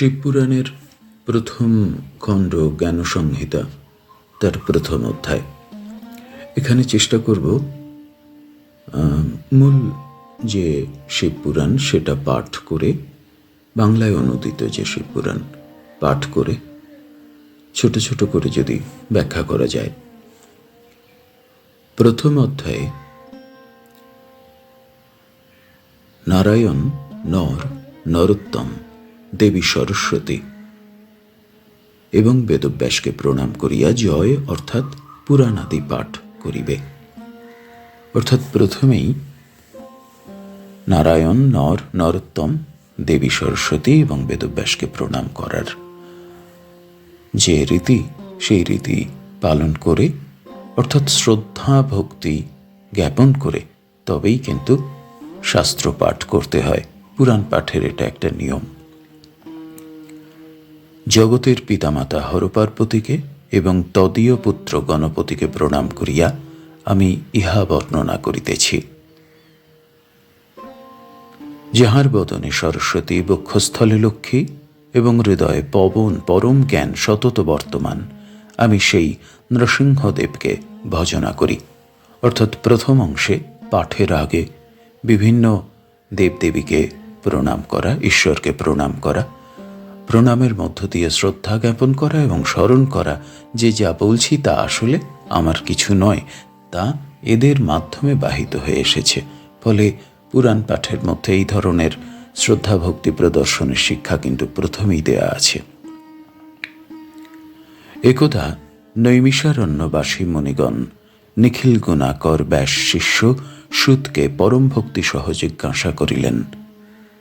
শিবপুরাণের প্রথম খণ্ড জ্ঞান সংহিতা তার প্রথম অধ্যায়। এখানে চেষ্টা করব মূল যে শিবপুরাণ, সেটা পাঠ করে, বাংলায় অনুদিত যে শিবপুরাণ, পাঠ করে, ছোট ছোট করে যদি ব্যাখ্যা করা যায়। প্রথম অধ্যায়ে, নারায়ণ নর নরোত্তম। দেবী সরস্বতী। এবং বেদব্যাসকে প্রণাম করিয়া জয় অর্থাৎ পুরাণাদি পাঠ করিবে। অর্থাৎ প্রথমেই নারায়ণ, নর, নরোত্তম, দেবী সরস্বতী এবং বেদব্যাসকে প্রণাম করার। যে রীতি, সেই রীতি পালন করে, অর্থাৎ শ্রদ্ধা, ভক্তি জ্ঞাপন করে, তবেই কিন্তু শাস্ত্র পাঠ করতে হয়। পুরাণ পাঠের এটা একটা নিয়ম। জগতের পিতামাতা হরপার্বতীকে এবং তদীয় পুত্র গণপতিকে প্রণাম করিয়া আমি ইহা বর্ণনা করিতেছি। যাহার বদনে সরস্বতী বক্ষস্থলে লক্ষ্মী এবং হৃদয়ে পবন পরম জ্ঞান সতত বর্তমান, আমি সেই নৃসিংহদেবকে ভজনা করি। অর্থাৎ প্রথম অংশে পাঠের আগে বিভিন্ন দেবদেবীকে প্রণাম করা, ঈশ্বরকে প্রণাম করা প্রণামের মধ্য দিয়ে শ্রদ্ধা জ্ঞাপন করা এবং স্মরণ করা যে যা বলছি তা আসলে আমার কিছু নয়, তা এদের মাধ্যমে বাহিত হয়ে এসেছে। ফলে পুরাণ পাঠের মধ্যে এই ধরনের শ্রদ্ধা ভক্তি প্রদর্শনের শিক্ষা কিন্তু প্রথমেই দেয়া আছে। একদা নৈমিষারণ্যবাসী মণিগণ নিখিল গুণাকর ব্যাস শিষ্য সুতকে পরম ভক্তি সহ জিজ্ঞাসা করিলেন।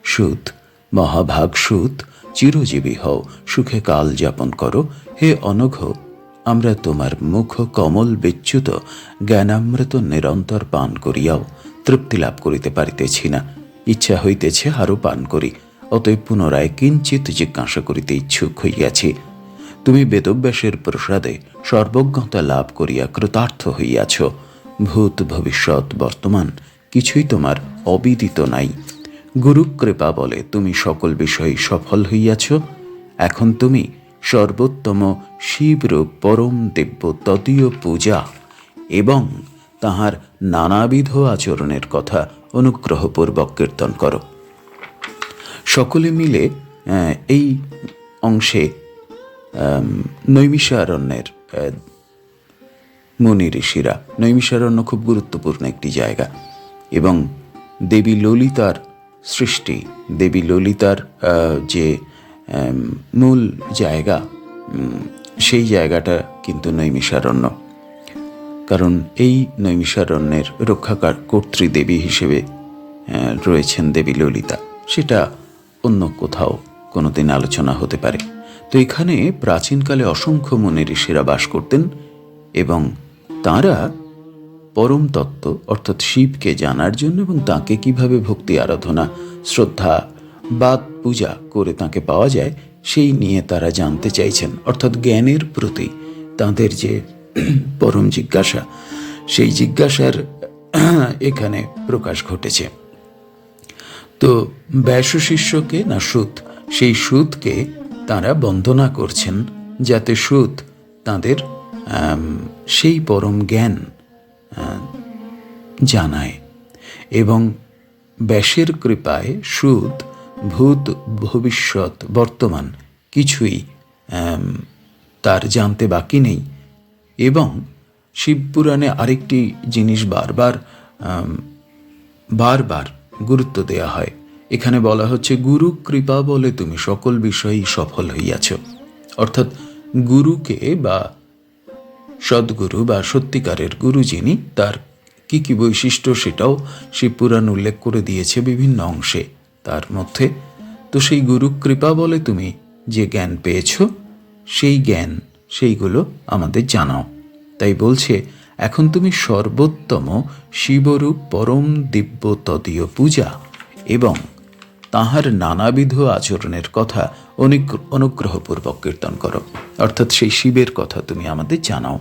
সুত, মহাভাগ সুত চিরজীবী হও, সুখে কাল যাপন করো। হে অনঘ, আমরা তোমার মুখ কমল বিচ্যুত, জ্ঞানামৃত নিরন্তর পান করিয়াও। তৃপ্তি লাভ করিতে পারিতেছি না, ইচ্ছা হইতেছে আরও পান করি। অতএব পুনরায় কিঞ্চিত জিজ্ঞাসা করিতে ইচ্ছুক হইয়াছি। তুমি বেদব্যাসের প্রসাদে সর্বজ্ঞতা লাভ করিয়া কৃতার্থ হইয়াছ। ভূত ভবিষ্যৎ বর্তমান, কিছুই তোমার অবিদিত নাই। গুরু কৃপা বলে তুমি সকল বিষয়ে সফল হইয়াছ। এখন তুমি সর্বোত্তম শিবরূপ পরম দিব্য তদীয় পূজা এবং তাহার নানাবিধ আচরণের কথা অনুগ্রহপূর্বক কীর্তন করো। সকলে মিলে এই অংশে নৈমিষারণ্যের মুনি ঋষিরা, নৈমিষারণ্য খুব গুরুত্বপূর্ণ একটি জায়গা এবং দেবী ললিতার সৃষ্টি, দেবী ললিতার যে মূল জায়গা সেই জায়গাটা কিন্তু নৈমিষারণ্য। কারণ এই নৈমিষারণ্যের রক্ষাকার কর্তৃদেবী হিসেবে রয়েছেন দেবী ললিতা। সেটা অন্য কোথাও কোনোদিন আলোচনা হতে পারে। তো এখানে প্রাচীনকালে অসংখ্য মুনি ঋষিরা বাস করতেন এবং তারা পরম তত্ত্ব, অর্থাৎ শিবকে জানার জন্য এবং তাকে কীভাবে ভক্তি আরাধনা, শ্রদ্ধা বা পূজা করে তাকে পাওয়া যায়, সেই নিয়ে তারা জানতে চাইছেন। অর্থাৎ জ্ঞানের প্রতি তাদের যে পরম জিজ্ঞাসা, সেই জিজ্ঞাসার এখানে প্রকাশ ঘটেছে। তো ব্যাস শিষ্যকে না সুত, সেই সুতকে তারা বন্দনা করছেন, যাতে সুত তাদের সেই পরম জ্ঞান জানায়। এবং ব্যাসের কৃপায় সুদ, ভূত, ভবিষ্যৎ, বর্তমান কিছুই তার জানতে বাকি নেই। এবং শিবপুরাণে আরেকটি জিনিস বারবার বারবার গুরুত্ব দেয়া হয়। এখানে বলা হচ্ছে, গুরু কৃপা বলে তুমি সকল বিষয়েই সফল হইয়াছ। অর্থাৎ, গুরুকে বা সদ্গুরু বা সত্যিকারের গুরু যিনি, তার কি কি বৈশিষ্ট্য সেটাও শিবপুরাণ উল্লেখ করে দিয়েছে বিভিন্ন অংশে। তার মধ্যে, তো সেই গুরু কৃপা বলে তুমি যে জ্ঞান পেয়েছ, সেই জ্ঞান, সেইগুলো আমাদের জানাও। তাই বলছে, এখন তুমি সর্বোত্তম শিবরূপ পরম দিব্য তদীয় পূজা এবং তাহার নানাবিধ আচরণের কথা অনুগ্র- অনুগ্রহপূর্বক কীর্তন করো। অর্থাৎ সেই শিবের কথা তুমি আমাদের জানাও।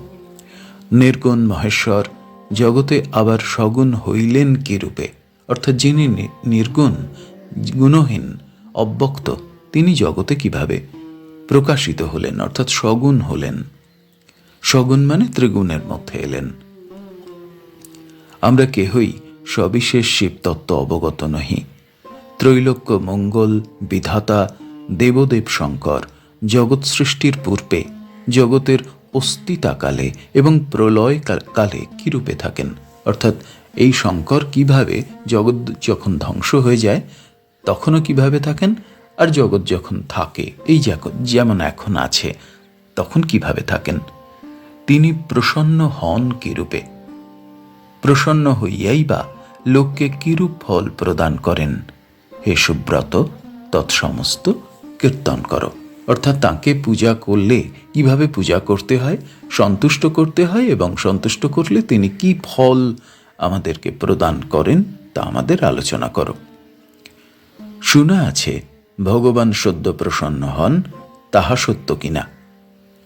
নির্গুণ মহেশ্বর, জগতে আবার সগুণ হইলেন কি রূপে? অর্থাৎ যিনি নির্গুণ, গুণহীন, অব্যক্ত, তিনি জগতে কীভাবে প্রকাশিত হলেন? অর্থাৎ সগুণ হলেন। সগুণ মানে ত্রিগুণের মধ্যে এলেন। আমরা কেহই সবিশেষ শিবতত্ত্ব অবগত নহি। ত্রৈলোক্য মঙ্গল, বিধাতা, দেবদেব শঙ্কর, জগৎ সৃষ্টির পূর্বে, জগতের অস্তিতাকালে এবং প্রলয় কালে কিরূপে থাকেন? অর্থাৎ এই শঙ্কর কীভাবে জগৎ যখন ধ্বংস হয়ে যায়, তখনও কীভাবে থাকেন? আর জগৎ যখন থাকে, এই জগৎ যেমন এখন আছে, তখন কীভাবে থাকেন? তিনি প্রসন্ন হন কিরূপে? প্রসন্ন হইয়াই বা লোককে কিরূপ ফল প্রদান করেন? হে সুব্রত, তৎসমস্ত কীর্তন করো। অর্থাৎ তাকে পূজা করলে কীভাবে পূজা করতে হয়? সন্তুষ্ট করতে হয় এবং সন্তুষ্ট করলে তিনি কি ফল আমাদেরকে প্রদান করেন তা আমাদের আলোচনা করো। শোনা আছে, ভগবান সদ্য প্রসন্ন হন, তাহা সত্য কিনা?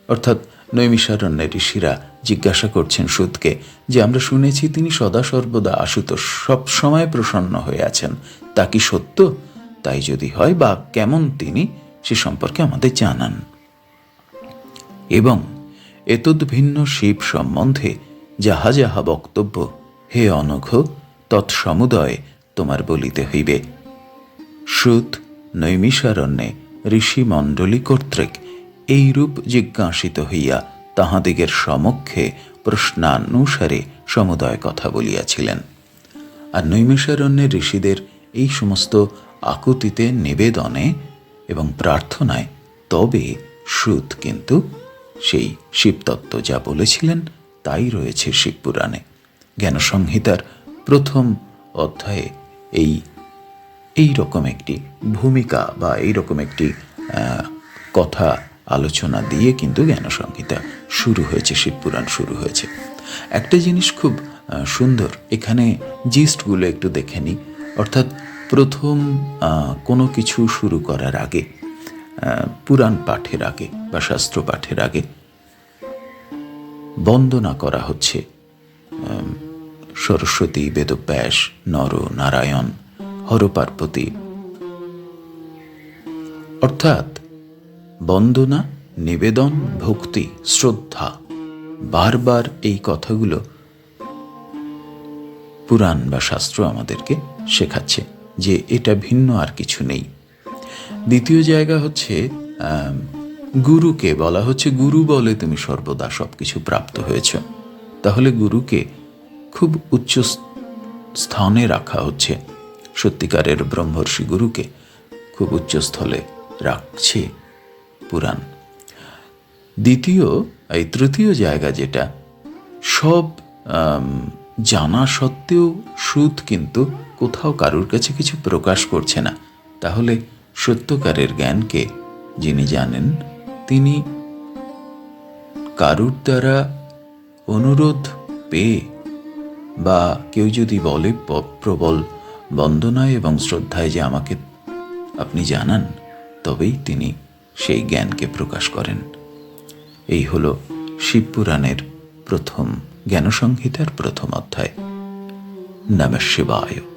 অর্থাৎ নৈমিষারণ্যের ঋষিরা জিজ্ঞাসা করছেন সুদকে যে, আমরা শুনেছি তিনি সদা সর্বদা আশুতোষ, সব সময় প্রসন্ন হয়ে আছেন। তা কি সত্য? তাই যদি হয়, বা কেমন তিনি, সে সম্পর্কে আমাদের জানান। এবং এতদ্ভিন্ন শিব সম্বন্ধে যাহা যাহা বক্তব্য, হে অনঘ, তৎসমুদয় তোমার বলিতে হইবে। শ্রুত নৈমিষারণ্যে ঋষিমণ্ডলী কর্তৃক এইরূপ জিজ্ঞাসিত হইয়া তাহাদিগের সমক্ষে প্রশ্নানুসারে সমুদয় কথা বলিয়াছিলেন। আর নৈমিষারণ্যের ঋষিদের এই সমস্ত আকুতিতে নিবেদনে এবং প্রার্থনায় তবে শ্রুত কিন্তু সেই শিবতত্ত্ব যা বলেছিলেন তাই রয়েছে শিবপুরাণে। জ্ঞানসংহিতার প্রথম অধ্যায়ে এই এই রকম একটি ভূমিকা বা এই রকম একটি কথা আলোচনা দিয়ে কিন্তু জ্ঞানসংহিতা শুরু হয়েছে শিবপুরাণ শুরু হয়েছে। একটা জিনিস খুব সুন্দর, এখানে জিস্টগুলো একটু দেখে নিই। অর্থাৎ প্রথম কোনো কিছু শুরু করার আগে পুরাণ পাঠের আগে বা শাস্ত্র পাঠের আগে বন্দনা করা হচ্ছে সরস্বতী, বেদব্যাস, নর, নারায়ণ, হরপার্বতী। অর্থাৎ বন্দনা, নিবেদন, ভক্তি, শ্রদ্ধা। বারবার এই কথাগুলো পুরাণ বা শাস্ত্র আমাদেরকে শেখাচ্ছে যে এটা ভিন্ন আর কিছু নেই। দ্বিতীয় জায়গা হচ্ছে গুরুকে বলা হচ্ছে, গুরু বলে তুমি সর্বদা সব কিছু প্রাপ্ত হয়েছ। তাহলে গুরুকে খুব উচ্চ স্থানে রাখা হচ্ছে। সত্যিকারের ব্রহ্মর্ষি গুরুকে খুব উচ্চস্থলে রাখছে। পুরাণ। দ্বিতীয়, এই তৃতীয় জায়গা যেটা, সব জানা সত্ত্বেও সুদ কিন্তু কোথাও কারুর কাছে কিছু প্রকাশ করছে না। তাহলে সত্যকারের জ্ঞানকে যিনি জানেন, তিনি কারুর দ্বারা অনুরোধ পেয়ে বা কেউ যদি বলে প্রবল বন্দনায় এবং শ্রদ্ধায় যে আমাকে আপনি জানান, তবেই তিনি সেই জ্ঞানকে প্রকাশ করেন। এই হল শিবপুরাণের প্রথম জ্ঞানসংহিতার প্রথম অধ্যায়। নম শিবায়।